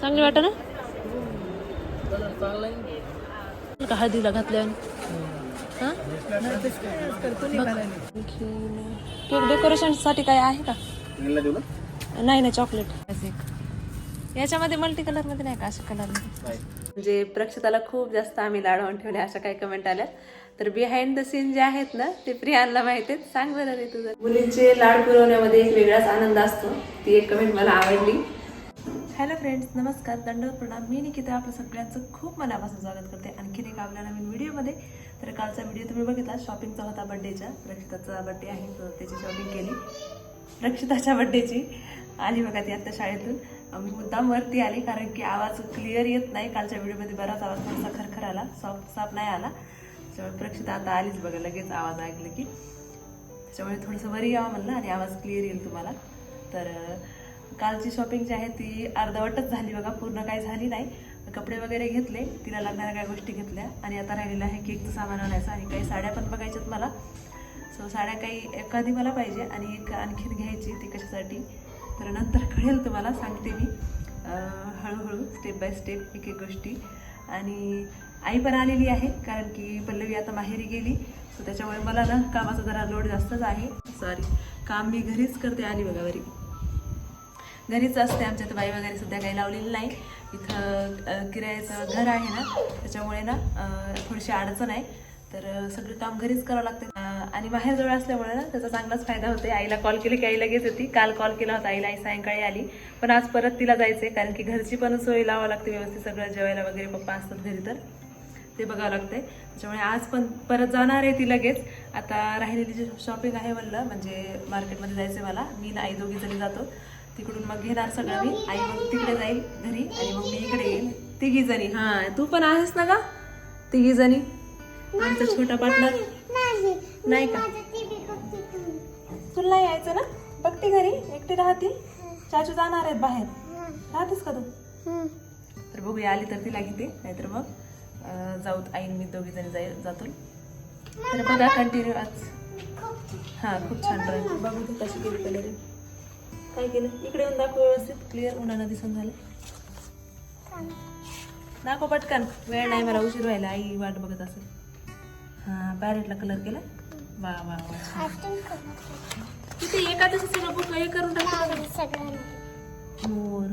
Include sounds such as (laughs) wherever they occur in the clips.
चांगली वाटत ना? का हळदीला घातल्या. हा? केक डेकोरेशनसाठी काय आहे का? नाही नाही चॉकलेट याच्यामध्ये मल्टी कलरमध्ये नाही का अशा कलरमध्ये? म्हणजे प्रक्षिताला खूप जास्त आम्ही लाडवून ठेवले अशा काही कमेंट आल्या. तर बिहाइंड द सीन जे आहेत ना ते प्रियांना माहिती आहेत. सांग बरं रे तुझं. मुलींचे लाड पुरवण्यामध्ये एक वेगळाच आनंद असतो. ती एक कमेंट मला आवडली. हॅलो फ्रेंड्स नमस्कार. दंडवत प्रणाम. मी निकिता आपलं सगळ्यांचं खूप मनापासून स्वागत करते. आणखीन एक आपल्या नवीन व्हिडिओमध्ये. तर कालचा व्हिडिओ तुम्ही बघितला शॉपिंगचा होता बड्डेचा रक्षिताचा बड्डे आहे तर त्याची शॉपिंग केली. रक्षिताच्या बड्डेची आली बघा ती आत्ता शाळेतून. मी मुद्दाम वरती आली कारण की आवाज क्लिअर येत नाही. कालच्या व्हिडिओमध्ये बराच आवाज थोडासा खरखर आला. सॉफ्ट साफ नाही आला. त्याच्यामुळे प्रक्षिता आता आलीच बघा लगेच आवाज ऐकलं की. त्याच्यामुळे थोडंसं वरी यावं म्हणलं आणि आवाज क्लिअर येईल तुम्हाला. तर कालची शॉपिंग जी आहे ती अर्धवटच झाली बघा पूर्ण काही झाली नाही. कपडे वगैरे घेतले तिला लागणाऱ्या काही गोष्टी घेतल्या. आणि आता राहिलेलं आहे केकचं सामान आणायचं आणि काही साड्या पण बघायच्यात मला. सो साड्या काही एखादी मला पाहिजे आणि एक आणखीन घ्यायची ती कशासाठी? तर नंतर (laughs) कळेल तुम्हाला सांगते मी. हळूहळू स्टेप बाय स्टेप एक एक गोष्टी. आणि आई पण आलेली आहे कारण की पल्लवी आता माहेरी गेली. सो त्याच्यामुळे मला ना कामाचा जरा लोड जास्तच आहे. सॉरी काम मी घरीच करते आणि बघा बरी घरीच असते आमच्यात बाई वगैरे सध्या काही लावलेली नाही. इथं किरायाचं घर आहे ना त्याच्यामुळे ना थोडीशी अडचण आहे. तर सगळं काम घरीच करावं लागते. आणि बाहेर जवळ असल्यामुळे ना त्याचा चांगलाच फायदा होते आईला कॉल केले की आई लगेच येते. काल कॉल केला होता आईला आई सायंकाळी आली. पण आज परत तिला जायचंय कारण की घरची पण सोय लावावं लागते व्यवस्थित. सगळं जेवायला वगैरे पप्पा असतात घरी तर. ते बघावं लागतंय. त्याच्यामुळे आज पण परत जाणार आहे ती लगेच. आता राहिलेली जी शॉपिंग आहे म्हणलं म्हणजे मार्केटमध्ये जायचं मला. मी ना आई दोघी जणी जातो. तिकडून मग घेणार सगळं मी. आई मग तिकडे जाईल घरी आणि मग मी इकडे येईल. तिघी जणी. हा तू पण आहेस ना का तिघी जणी? आमचा छोटा पार्टनर नाही का? तुला नाही यायचं ना? बघते घरी एकटी राहते. चाचू जाणार आहेत बाहेर. राहतेस का तू? तर बघूया आली तर तिला घेते नाहीतर मग जाऊ आईन मी दोघी जणी जाईल जातो तर बघा कंटिन्यू आज हां खूप छान ड्रॉइंग बघू तू कशी केली कलर काय केलं? इकडे येऊन दाखव व्यवस्थित. क्लिअर उन्हानं दिसून झालं. दाखव पटकन. वेळ नाही मला उशीर व्हायला. आई वाट बघत असेल. हां पॅरेटला कलर केला? वा वा वा तिथे एका दिवसाचं बुक हे करून टाकतो मोर.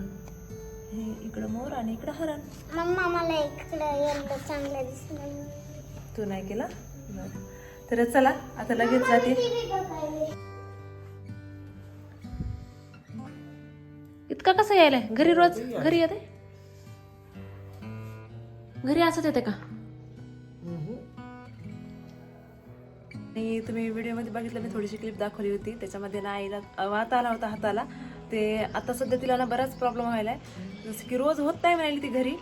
हे इकडं मोर आणि इकडं हरण. मम्मा मला इकडं येल्लो चांगलं दिसलं तू नाही केला? तर चला आता लगेच जाते. इतका कसं यायलाय? घरी रोज? घरी येते? घरी असंच येते का? आणि तुम्ही व्हिडिओमध्ये बघितलं मी थोडीशी क्लिप दाखवली होती. त्याच्यामध्ये ना आईला वात आला होता हाताला. ते आता सध्या तिला ना बराच प्रॉब्लेम व्हायला आहे जसं की रोज होत नाही म्हणाली ती घरी.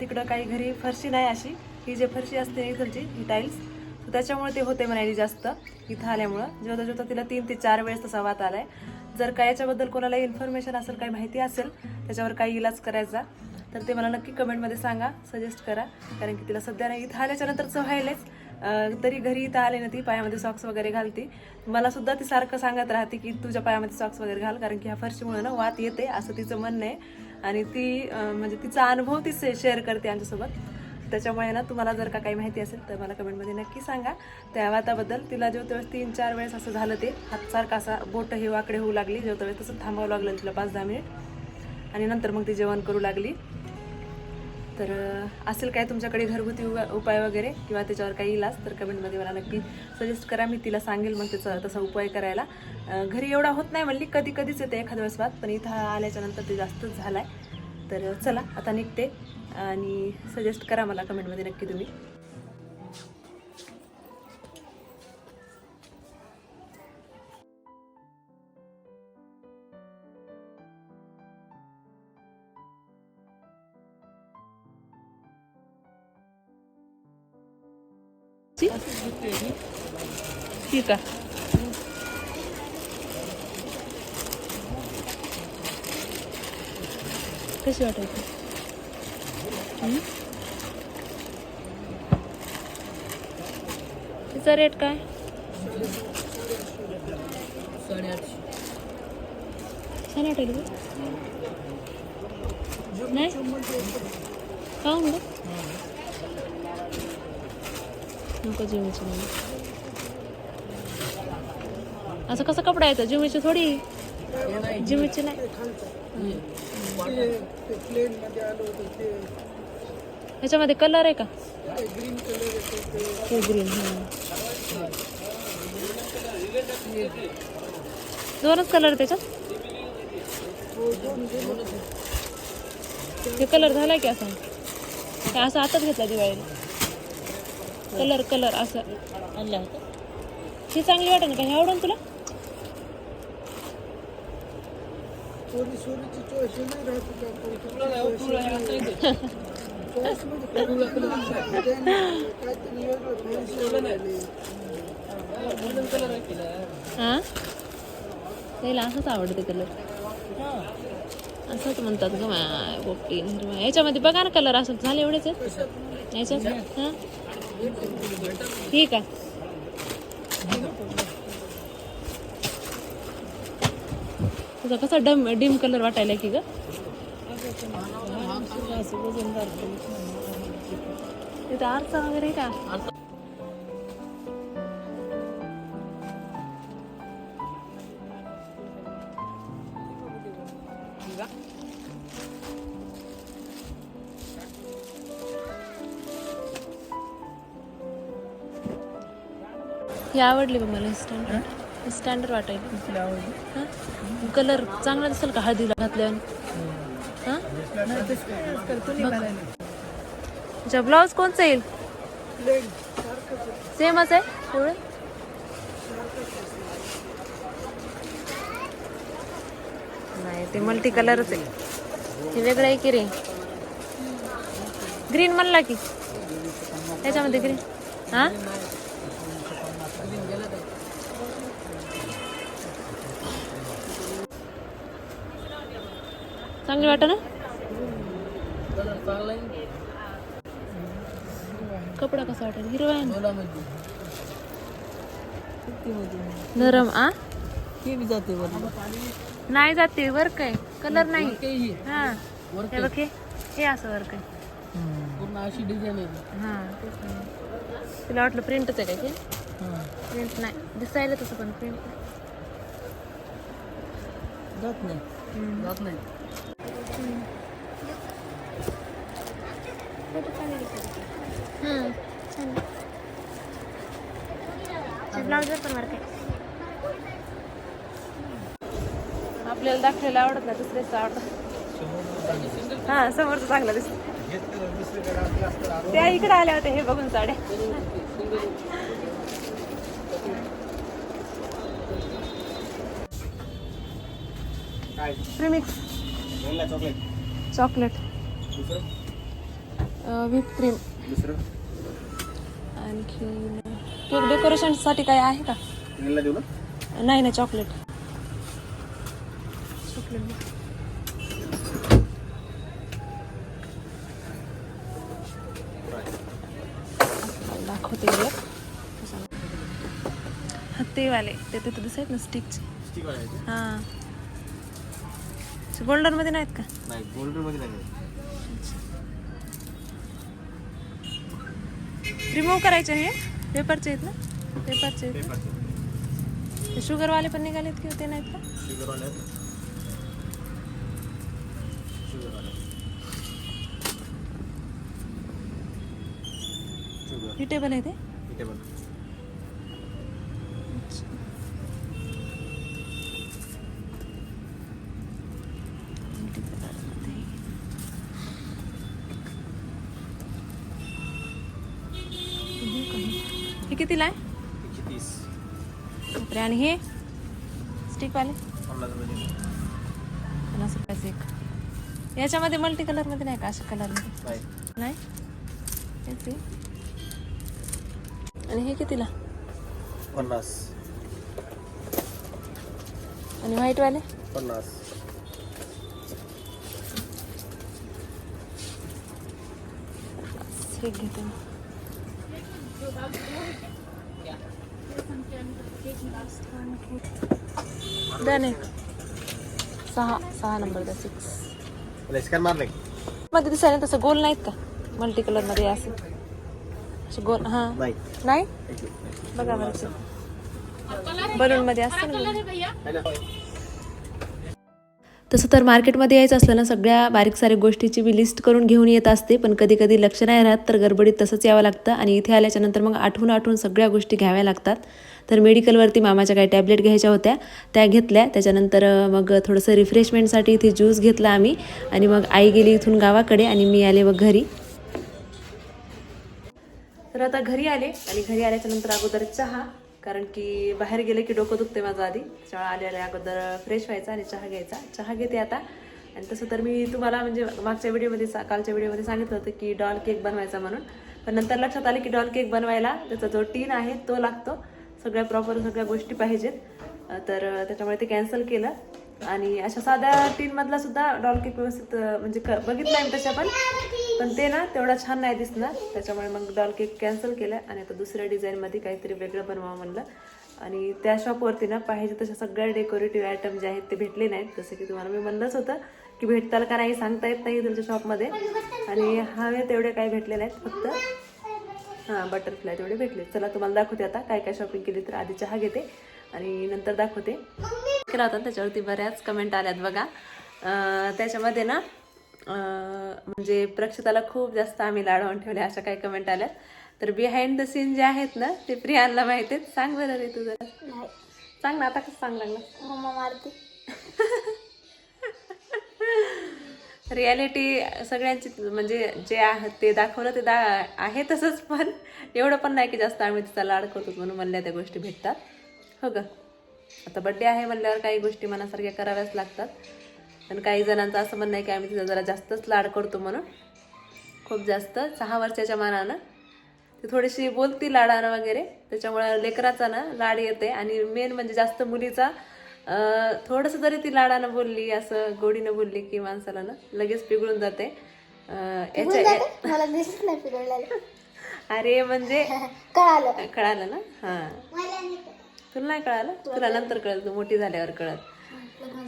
तिकडं काही घरी फरशी नाही अशी. ही जे फरशी असते इथलची ही टाईल्स त्याच्यामुळे ते होते म्हणाली जास्त इथं आल्यामुळं. जेवता जेवता तिला तीन ते चार वेळेस तसा वात आलाय. जर काय याच्याबद्दल कोणाला इन्फॉर्मेशन असेल काही माहिती असेल त्याच्यावर काही इलाज करायचा तर ते मला नक्की कमेंटमध्ये सांगा सजेस्ट करा. कारण की तिला सध्या नाही इथं आल्याच्या नंतरचं तरी घरी इथं आले ना ती पायामध्ये सॉक्स वगैरे घालते. मला सुद्धा ती सारखं सांगत राहते की तुझ्या पायामध्ये सॉक्स वगैरे घाल. कारण की ह्या फरशीमुळे ना वात येते असं तिचं म्हणणं आहे. आणि ती म्हणजे तिचा अनुभव ती शेअर करते आमच्यासोबत. त्याच्यामुळे ना तुम्हाला जर का काही माहिती असेल तर मला कमेंटमध्ये नक्की सांगा. त्या वाताबद्दल तिला जेवता वेळेस तीन चार वेळेस असं झालं ते हातसारखं असा बोट हे वाकडे होऊ लागली जेवता वेळेस तसं थांबावं लागलं तिला पाच दहा मिनिट. आणि नंतर मग ती जेवण करू लागली. तर असेल काय तुमच्याकडे घरगुती उपाय वगैरे किंवा त्याच्यावर काही इलाज तर कमेंटमध्ये मला नक्की सजेस्ट करा. मी तिला सांगेल मग त्याचा तसा उपाय करायला. घरी एवढा होत नाही म्हणली कधी कधीच येते एखाद्या वेळेस वाद पण इथं आल्याच्यानंतर ते जास्तच झाला आहे तर चला आता निघते. आणि सजेस्ट करा मला कमेंटमध्ये नक्की तुम्ही. ठीक आहे. कशी वाटायची? हम्म? तिचा रेट काय? छान वाटेल नाही? खाऊन ग नको जिमीची असं कसं कपडा येतं? जिमीची थोडी? जिमीची नाही. ह्याच्यामध्ये कलर आहे का? ग्रीन दोनच कलर त्याच्यात? हे कलर झालाय की असा? असं आताच घेतला दिवाळीला कलर कलर असं. आणला होता. ही चांगली वाटेल का? हे आवडेल तुला? (laughs) हा त्याला असंच आवडते कलर असंच म्हणतात ग माय पोपटी हिरवा याच्यामध्ये बघा ना कलर असं झाले एवढेच आहेत? याच्यात? हा? ठीक आहे. तुझा कसा डम डिम कलर वाटायला की ग? तिथं आरसा वगैरे का? ही आवडली बघ मला स्टँडर्ड स्टँडर्ड वाटायला. कलर चांगला दिसेल का हळदीला घातल्यावर? हा? अच्छा ब्लाऊज कोणचा येईल? सेमच आहे? एवढं नाही ते मल्टी कलरच आहे. हे वेगळं आहे की रे? ग्रीन म्हणला की. त्याच्यामध्ये ग्रीन हा? चांगली वाटत ना? कपडा कसा वाटेल? हिरवा आहे नरम आ? जाते नाही जाते वर्क आहे. कलर नाही. हा. हे असं वर्क आहे पूर्ण अशी डिझाईन आहे. हा. तुला वाटलं प्रिंटच आहे काय प्रिंट नाही. दिसायला तसं पण प्रिंट जात नाही. जात नाही. ब्लाउजवर पण वर्क आहे. आपल्याला दाखवायला आवडत नाही दुसऱ्याच आवडत. हा समोरचं चांगलं दिसत. त्या इकडे आल्या होत्या हे बघून साड्या. प्रीमिक्स चॉकलेट व्हिप क्रीम आणखी केक डेकोरेशनसाठी काय आहे का? नाही नाही चॉकलेट चॉकलेट दाखवते एक. हा ते वाले ते तिथं दिसत ना स्टिकचे स्टिक हां गोल्डनमध्ये नाहीत का? नाही गोल्डनमध्ये नाही रिमूव्ह करायचे हे? पेपरचे आहेत ना? पेपरचे आहेत ते शुगरवाले पण निघालेत किंवा ते नाहीत का? शुगर वाले शुगर हिटेबल आहे ते? इथे बघ कितीला आहे? आणि हे? स्टिकवाले पन्नास रुपये पन्नास रुपयाचे एक. याच्यामध्ये मल्टी कलरमध्ये नाही का अशा कलरमध्ये नाही. आणि हे कितीला? पन्नास. आणि व्हाईटवाले पन्नास. हे घेते मी. द्या ना एक. सहा सहा नंबर द्या सिक्स मारले मध्ये दिसायला तसं गोल नाहीत का? मल्टी कलरमध्ये असं. असं गोल हा. नाही. बघा बरं बलून मध्ये असतं ना. तर मार्केटमध्ये यायचं असलं ना सगळ्या बारीक सारीक गोष्टीची मी लिस्ट करून घेऊन येत असते. पण कधी कधी लक्ष नाही राहत तर गडबडीत तसंच यावं लागतं. आणि इथे आल्याच्यानंतर मग आठवून आठवून सगळ्या गोष्टी घ्याव्या लागतात. तर मेडिकलवरती मामाच्या काही टॅबलेट घ्यायच्या होत्या त्या घेतल्या. त्याच्यानंतर मग थोडंसं रिफ्रेशमेंटसाठी इथे ज्यूस घेतला आम्ही. आणि मग आई गेली इथून गावाकडे आणि मी आले मग घरी. तर आता घरी आले आणि घरी आल्याच्यानंतर अगोदर चहा कारण की बाहेर गेले की डोकं दुखते माझं आधी. त्याच्यामुळे आले आल्या अगोदर फ्रेश व्हायचा आणि चहा घ्यायचा. चहा घेते आता. आणि तसं तर मी तुम्हाला म्हणजे मागच्या व्हिडिओमध्ये सा- कालच्या व्हिडिओमध्ये सांगितलं होतं की डॉल केक बनवायचा म्हणून. पण नंतर लक्षात आले की डॉल केक बनवायला त्याचा जो टीन आहे तो लागतो. सगळ्या प्रॉपर सगळ्या गोष्टी पाहिजेत. तर त्याच्यामुळे ते कॅन्सल केलं. आणि अशा साध्या टीनमधला सुद्धा डॉल केक व्यवस्थित म्हणजे क बघितलं आहे तशा पण. पण ते ना तेवढा छान नाही दिसणार. त्याच्यामुळे मग डॉल केक कॅन्सल केलं आणि आता दुसऱ्या डिझाईनमध्ये काहीतरी वेगळं बनवावं म्हणलं. आणि त्या शॉपवरती ना पाहिजे तशा सगळ्या डेकोरेटिव्ह आयटम जे आहेत ते भेटले नाहीत. जसं की तुम्हाला मी म्हणलंच होतं की भेटताल का नाही सांगता येत नाही तुमच्या शॉपमध्ये आणि हवे तेवढे काही भेटले नाहीत फक्त. हां बटरफ्लाय तेवढे भेटले. चला तुम्हाला दाखवते आता काय काय शॉपिंग केली तर आधी चहा घेते आणि नंतर दाखवते. केला होता त्याच्यावरती बऱ्याच कमेंट आल्यात बघा. त्याच्यामध्ये ना म्हणजे प्रक्षिताला खूप जास्त आम्ही लाडवून ठेवले अशा काही कमेंट आल्यात तर बिहाइंड द सीन जे आहेत ना ते प्रियांना माहिती आहेत. सांग बरं रे तुझं. सांग ना आता कसं सांग लागलं? मम्मा मारते. (laughs) रियालिटी सगळ्यांची म्हणजे जे आहे ते दाखवलं ते दा आहे तसंच पण एवढं पण नाही की जास्त आम्ही तिचा लाड करतो म्हणून म्हणल्या त्या गोष्टी भेटतात. हो ग. आता बड्डे आहे म्हणल्यावर काही गोष्टी मनासारख्या कराव्याच लागतात. पण काही जणांचं असं म्हणणं आहे की आम्ही तिचा जरा जास्तच लाड करतो म्हणून. खूप जास्त. सहा वर्षाच्या मानानं. ती थोडीशी बोलती लाडानं वगैरे. त्याच्यामुळे लेकराचा ना लाड येते. आणि मेन म्हणजे जास्त मुलीचा थोडंसं जरी ती लाडानं बोलली असं गोडीनं बोलली की माणसाला ना लगेच पिघळून जाते. (laughs) अरे म्हणजे (laughs) कळालं. कळालं ना? हां. तुला नाही कळालं? तुला नंतर कळलं. तू मोठी झाल्यावर कळत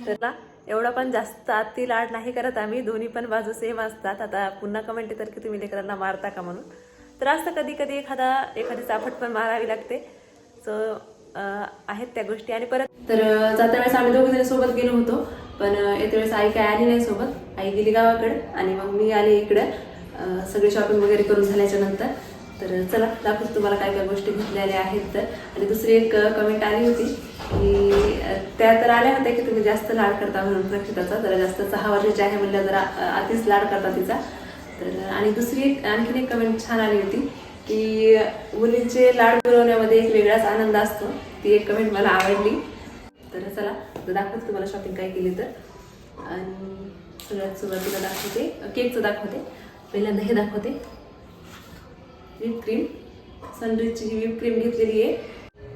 तर ना एवढा पण जास्त आतील लाड नाही करत आम्ही. दोन्ही पण बाजू सेम असतात. आता पुन्हा कमेंट येतात की तुम्ही लेकरांना मारता का म्हणून. तर असतं कधी कधी एखादा एखादी चाफट पण मारावी लागते. सो आहेत त्या गोष्टी. आणि परत तर जाता वेळेस आम्ही दोघे जण सोबत गेलो होतो. पण येत्या वेळेस आई काय आली नाही सोबत. आई गेली गावाकडे आणि मग मी आले इकडं. सगळे शॉपिंग वगैरे करून झाल्याच्यानंतर. तर चला दाखवतो तुम्हाला काय काय गोष्टी घेतलेल्या आहेत. तर आणि दुसरी एक कमेंट आली होती. की त्या तर आल्या होत्या की तुम्ही जास्त लाड करता म्हणून रक्षिताचा जरा जास्त सहा वर्षाची आहे म्हणल्या जरा आधीच अतिच लाड करता तिचा. तर आणि दुसरी एक आणखीन एक कमेंट छान आली होती की मुलींचे लाड पुरवण्यामध्ये एक वेगळाच आनंद असतो. ती एक कमेंट मला आवडली. तर चला आता दाखवते तुम्हाला शॉपिंग काय केली तर. आणि सगळ्यात सुरुवातीला दाखवते केकचं दाखवते. पहिल्यांदा हे दाखवते. व्हिप क्रीम सनरिचची ही व्हिप क्रीम घेतलेली आहे.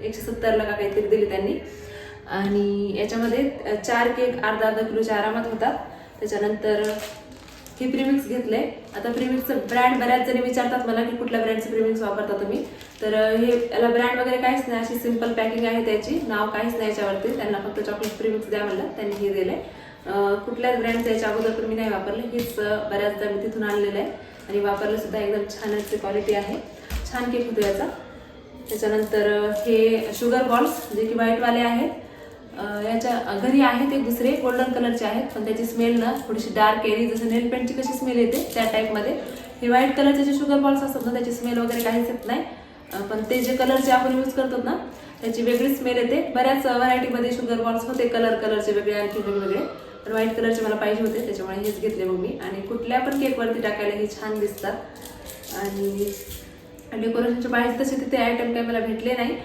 एकशे सत्तरला का काहीतरी दिली त्यांनी. आणि याच्यामध्ये चार केक अर्धा अर्धा किलोच्या आरामात होतात. त्याच्यानंतर हे प्रीमिक्स घेतले आता प्रीमिक्सचं ब्रँड बऱ्याच जणी विचारतात मला की कुठल्या ब्रँडचं प्रिमिक्स वापरता तुम्ही? तर हे याला ब्रँड वगैरे काहीच नाही. अशी सिंपल पॅकिंग आहे त्याची. नाव काहीच नाही याच्यावरती. त्यांना फक्त चॉकलेट प्रिमिक्स द्या म्हणलं. त्यांनी हे दिलं कुठल्याच ब्रँडचं याच्या अगोदर तर मी नाही वापरले. हेच बऱ्याचदा मी तिथून आणलेलं आहे. आणि वापरलं सुद्धा एकदम छानच क्वालिटी आहे. छान केक होतो याचा. त्याच्यानंतर हे शुगर बॉल्स जे की व्हाईटवाले आहेत याच्या घरी आहेत एक दुसरे गोल्डन कलरचे आहेत पण त्याची स्मेल ना थोडीशी डार्क येईल जसं नेल पेंटची कशी स्मेल येते त्या टाईपमध्ये हे व्हाईट कलरचे जे शुगर बॉल्स असतात ना त्याची स्मेल वगैरे काहीच येत नाही. पण ते जे कलरचे आपण यूज करतो ना त्याची वेगळी स्मेल येते. बऱ्याच व्हरायटीमध्ये शुगर बॉल्स होते कलर कलरचे वेगळे आणखी वेगवेगळे. पण व्हाईट कलरचे मला पाहिजे होते त्याच्यामुळे हेच घेतले मग मी आणि कुठल्या पण केकवरती टाकायला हे छान दिसतात. आणि डेकोरेशनचे पाहिजे तसे तिथे आयटम काही मला भेटले नाही.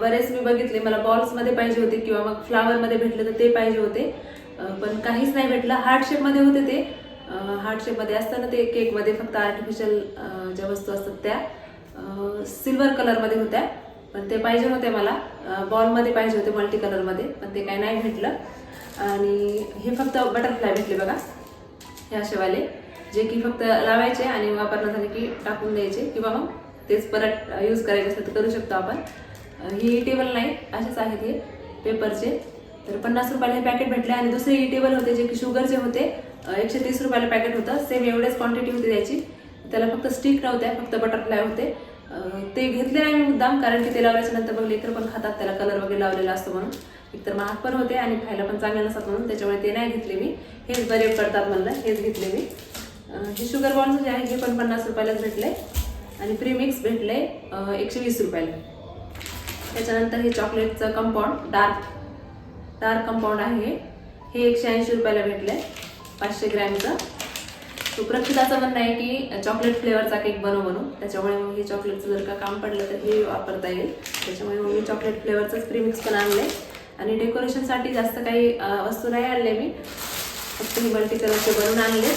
बरेच मी बघितले. मला बॉल्समध्ये पाहिजे होते किंवा मग फ्लावरमध्ये भेटले तर ते पाहिजे होते. पण काहीच नाही भेटलं. हार्ट शेपमध्ये होते ते. हार्ट शेपमध्ये असताना ते केकमध्ये फक्त आर्टिफिशियल ज्या वस्तू असतात त्या सिल्वर कलरमध्ये होत्या. पण ते पाहिजे होते मला. बॉलमध्ये पाहिजे होते मल्टी कलरमध्ये पण ते काही नाही भेटलं. आणि हे फक्त बटरफ्लाय भेटले बघा. हे असेवाले जे की फक्त लावायचे आणि वापरणं झाले की टाकून द्यायचे किंवा मग तेच परत यूज करायचे असेल तर करू शकतो आपण. ही टेबल नाही असेच आहेत हे पेपरचे तर पन्नास रुपयाला हे पॅकेट भेटले आणि दुसरे ही टेबल होते जे की शुगरचे होते. एकशे तीस रुपयाला पॅकेट होतं. सेम एवढेच क्वांटिटी होती त्याची. त्याला फक्त स्टिक नव्हत्या फक्त बटरफ्लाय होते. ते घेतले नाही मी मुद्दाम कारण की ते लावल्याच्या नंतर मग लेकर पण खातात त्याला कलर वगैरे लावलेला असतो म्हणून. एकतर महाग पण होते आणि खायला पण चांगले नसतात म्हणून त्याच्यामुळे ते नाही घेतले मी. हेच बरे पडतात म्हणलं हेच घेतले मी. हे शुगर बॉल्स जे आहे हे पण पन्नास रुपयालाच भेटले. आणि प्रीमिक्स भेटले एकशे वीस रुपयाला. त्याच्यानंतर हे चॉकलेटचं कंपाऊंड डार्क डार्क कंपाऊंड आहे. हे एकशे ऐंशी रुपयाला भेटलं आहे पाचशे ग्रॅमचं. तो प्रक्षिताचं म्हणणं आहे की चॉकलेट फ्लेवरचा केक बनव म्हणून. त्याच्यामुळे मग हे चॉकलेटचं जर का काम पडलं तर हे वापरता येईल. त्याच्यामुळे मग मी चॉकलेट फ्लेवरचंच प्रीमिक्स पण आणले आणि डेकोरेशनसाठी जास्त काही वस्तू नाही आणले मी. फक्त हे मल्टी कलरचे बनवून आणले.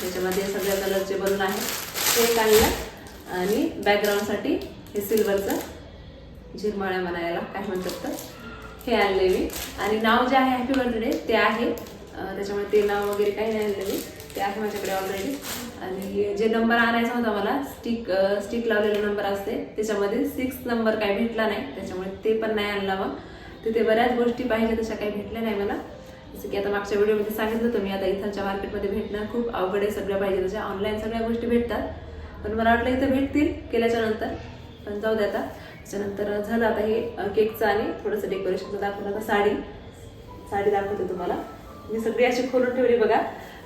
त्याच्यामध्ये सगळ्या कलरचे बनवून आहे. ते एक आणलं. आणि बॅकग्राऊंडसाठी हे सिल्वरचं झिरमाळ्या म्हणायला काय म्हणतात तर? हे आणले मी आणि नाव जे आहे हॅपी बर्थडे ते आहे त्याच्यामुळे ते नाव वगैरे काही नाही आणलं मी ते आहे माझ्याकडे ऑलरेडी आणि जे नंबर आणायचा होता मला स्टिक स्टिक लावलेला नंबर असते. त्याच्यामध्ये सिक्स नंबर काही भेटला नाही. त्याच्यामुळे ते पण नाही आणला मग. तिथे बऱ्याच गोष्टी पाहिजे तशा काही भेटल्या नाही मला. जसं की आता मागच्या व्हिडिओमध्ये सांगितलं होतं मी आता इथलच्या मार्केटमध्ये भेटणं खूप अवघड आहे सगळ्या पाहिजे तशा ऑनलाईन सगळ्या गोष्टी भेटतात. पण मला वाटलं इथं भेटतील केल्याच्यानंतर. पण जाऊ दे आता. त्याच्यानंतर झालं आता हे केकचं आणि थोडंसं डेकोरेशनचं दाखवलं आता साडी. साडी दाखवते तुम्हाला. मी सगळी अशी खोलून ठेवली बघा.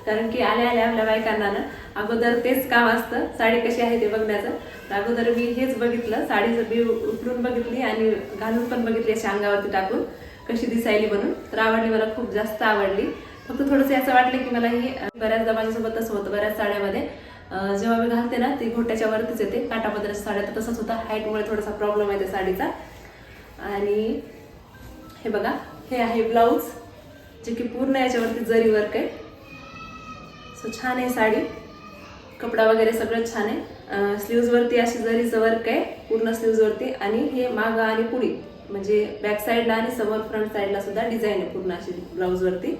कारण की आल्या आल्या आपल्या बायकांना ना अगोदर तेच काम असतं. साडी कशी आहे ते बघण्याचं. तर अगोदर मी हेच बघितलं. साडीचं बी उतरून बघितली आणि घालून पण बघितली अशी अंगावरती टाकून कशी दिसायली म्हणून तर आवडली मला खूप जास्त आवडली. फक्त थोडंसं असं वाटलं की मला ही बऱ्याच बऱ्याचदा माझ्यासोबत होतं. बऱ्याच साड्यामध्ये. जेव्हा मी घालते ना ती घोट्याच्या वरतीच येते. काटापदराच्या साड्या तर तसंच होता. हाईटमुळे थोडासा प्रॉब्लेम आहे त्या साडीचा. आणि हे बघा हे आहे ब्लाऊज जे की पूर्ण याच्यावरती जरी वर्क आहे. सो छान आहे साडी. कपडा वगैरे सगळं छान आहे. स्लीव्जवरती अशी जरीचं वर्क आहे पूर्ण स्लीव्जवरती आणि हे मागं आणि पुढी म्हणजे बॅक साईडला आणि समोर फ्रंट साईडला सुद्धा डिझाईन आहे पूर्ण अशी ब्लाऊजवरती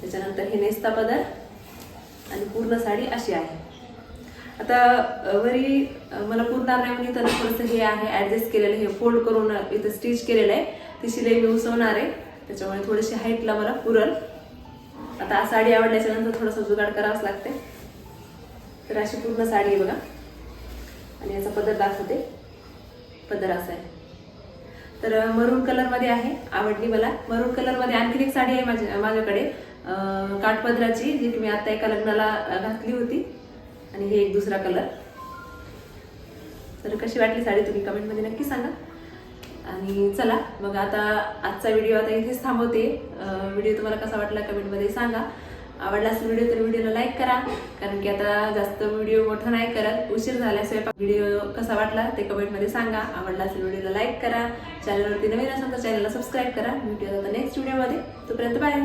त्याच्यानंतर हे नेस्ता पदर आणि पूर्ण साडी अशी आहे. आता वरी मला पुरणार नाही म्हणून इथं थोडंसं हे आहे ॲडजस्ट केलेलं हे फोल्ड करून इथं स्टिच केलेलं आहे. ती शिलाई मी उसवणार आहे. त्याच्यामुळे थोडीशी हाईटला मला पुरल. आता साडी आवडल्याच्या नंतर थोडंसं जुगाड करावंच लागते. तर अशी पूर्ण साडी आहे बघा. आणि याचा पदर दाखवते. पदर असा आहे. तर मरून कलरमध्ये आहे. आवडली मला. मरून कलरमध्ये आणखीन एक साडी आहे माझ्या माझ्याकडे. काठपदराची जी की मी आता एका लग्नाला घातली होती. आणि हे एक दुसरा कलर तर कशी वाटली साडी तुम्ही कमेंटमध्ये नक्की सांगा. आणि चला मग आता आजचा व्हिडिओ आता इथेच थांबवते. व्हिडिओ तुम्हाला कसा वाटला कमेंटमध्ये सांगा. आवडला असेल व्हिडिओ तर व्हिडिओला लाईक करा. कारण की आता जास्त व्हिडिओ मोठा नाही करत. उशीर झाल्याशिवाय व्हिडिओ कसा वाटला ते कमेंटमध्ये सांगा. आवडला असेल व्हिडिओला लाईक करा. चॅनलवरती नवीन असेल तर चॅनलला सबस्क्राईब करा. व्हिडिओ आता नेक्स्ट व्हिडिओमध्ये तोपर्यंत बाय